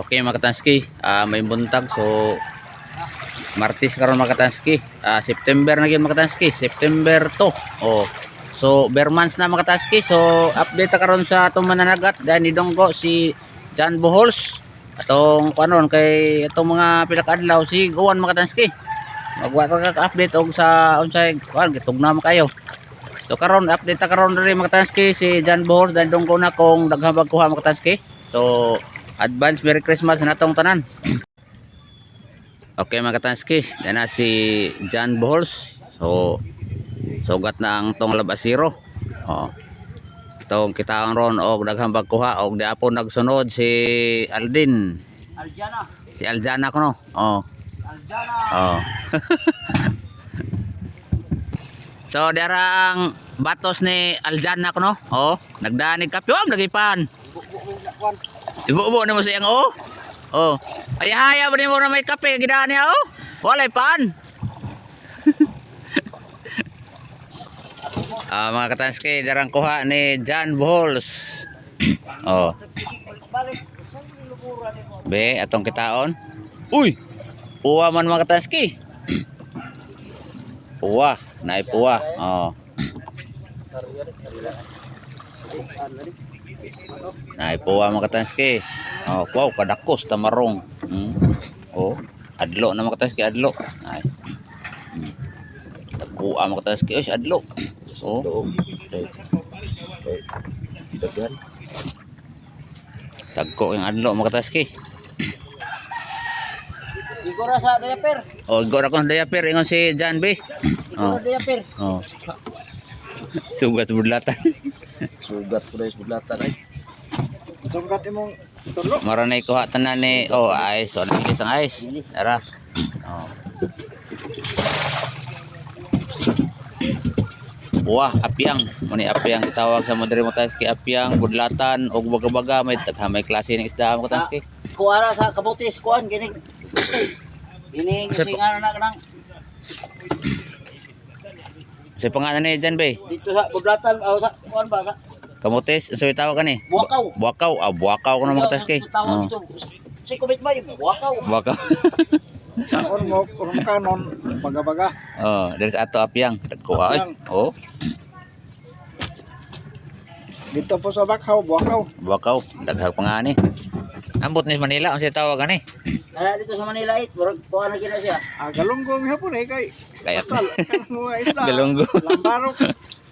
Okay mga katanski, ah, may buntag so Martis karon mga katanski. Ah, September na gyud mga katanski, September 2. Oh. So bare months na mga katanski. So update karon sa atong mananagat dahil ni Donggo si John Bohols. Atong kanon kay atong mga pila ka si Guwan mga katanski. Magwa ka ka-update og sa unsay kuan gitugna mo kayo. So karon update ta karon diri mga katanski si John Bohols dahil Donggo na kung daghang kuha mga katanski. So advance Merry Christmas na atong tanan. Okay mga katanski, yan na si John Bohols. So, sugat na ang tong labasiro. Oh. Itong kitaon ron og daghang pagkuha og diapon nagsunod si Aldin. Aljana. Si Aljana ko no. Oh. Aljana. Oh. so dara ang batos ni Aljana ko no. Oh, nagdanig kapyo am nagipan. Ibu-ibu na mo siyang oh. Oh. Ay haya ba mo na may kape gidaan niya oh. Walay paan. Ah mga katanski, darang kuha ni John Bohols. oh. Be, atong kitaon. Uy! Puwa man mga katanski. puwa, naay puwa. Oh. Naay puwa mga katanski. Oh, wow, kadakos tamarong. Hmm. Oh, adlo na mga katanski, adlo. Ay. Hmm. Puwa mga katanski, oy, adlo. Oh. Tagko yung adlo mga katanski. Igora sa diaper. Oh, igor ako ng diaper ingon si John B. Oh. Igora diaper. Oh. Sugat sa budlatan. Sugat ko dahil budlatan ay. Sugat imong tulo. Mara na ikuha tanan ni oh ice, oh bilis ang ice. Tara. Oh. Wah, apyang. Muni apyang gitawag sa modern mo taski apyang, budlatan og baga-baga may may klase ng isda mo taski. Kuara sa kabutis kuan Sa- kasi nga na nang Sa pangalan ni John B. dito sa budlatan o sa kuan ba sa Kamutis, unsa so tawag kani? Buakaw. Buakaw, ah buakaw ko na mga taski. Tawag Oh. dito. Si kubit ba yung buakaw? Buakaw. Or mo or kanon baga-baga. oh, dari sa ato apyang. Apyang. Oh, Dito po sa Bakaw, buakaw. buakaw, daghang pangani. Ambot ni Manila, unsa tawag kani? Nara dito sa Manila 8, murag kuan na gina siya. Ah, galunggong hapon eh kay Kaya galunggo. Lambarok.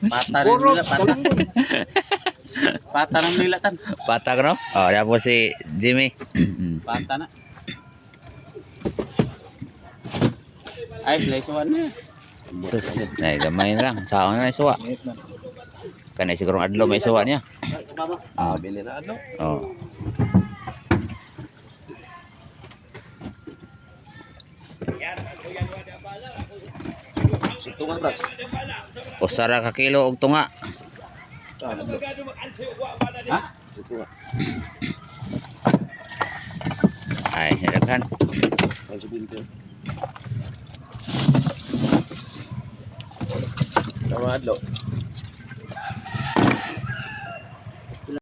Pata Puro galunggong. Pata ng nilatan. Patag no? Oh, yan po si Jimmy. Mm. Pata na. Ay, slice one na. Sus, nay gamay na lang. Saan na suwa? Kanay siguro adlo may suwa niya. Ah, bili na ano? Oh. Usara ka kilo og tunga. Ha? Sito nga. Ay, Binti. Tama, Adlo.